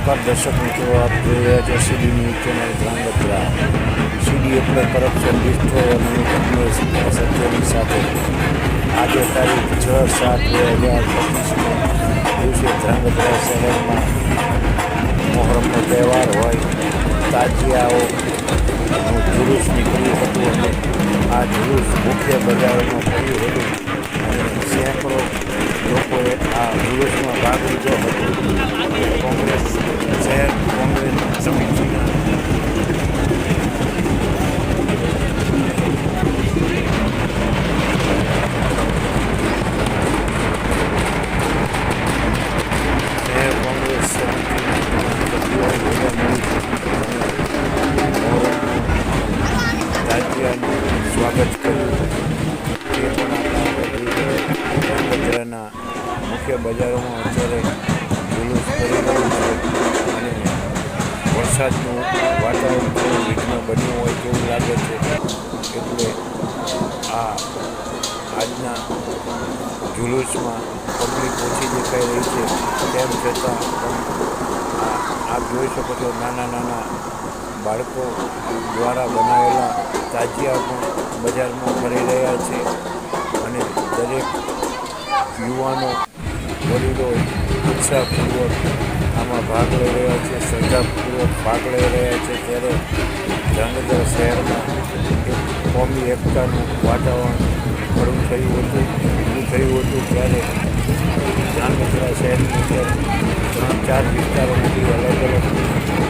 નમસ્કાર દર્શક મિત્રો, આપ જોઈ રહ્યા છો CD news channel Dhrangadhra. CD એટલે કરપ્શન ડિસ્ટ્રોય અને સત્યની સાથે. આજે તારીખ છ સાત બે હજાર પચીસના દિવસે ધ્રાંગધ્રા શહેરમાં મોહરમનો તહેવાર હોય. તાજિયાઓ જુલુસ નીકળ્યું હતું અને આ જુલુસ મુખ્ય બજારમાં ફર્યું હતું. અને સેંકડો લોકોએ આ જુલુસમાં ભાગ લીધો હતો. ધ્રાંગધ્રાના મુખ્ય બજારોમાં અત્યારે જુલુસ કરી રહ્યું છે અને વરસાદનું વાતાવરણ થોડું વિઘ્ન બન્યું હોય તેવું લાગે છે. એટલે આ આજના જુલુસમાં પબ્લિક ઓછી દેખાઈ રહી છે. તેમ છતાં પણ આપ જોઈ શકો છો નાના નાના બાળકો દ્વારા બનાવેલા તાજિયા પણ બજારમાં ફરી રહ્યા છે અને દરેક યુવાનો, વડીલો ઉત્સાહપૂર્વક આમાં ભાગ લઈ રહ્યા છે, શ્રદ્ધાપૂર્વક ભાગ લઈ રહ્યા છે. ત્યારે ધ્રાંગધ્રા શહેરમાં એક કોમી એકતાનું વાતાવરણ ખડું થયું હતું, ઊભું થયું હતું. ત્યારે ધ્રાંગધ્રા શહેરની અંદર ત્રણ ચાર વિસ્તારોમાંથી અલગ અલગ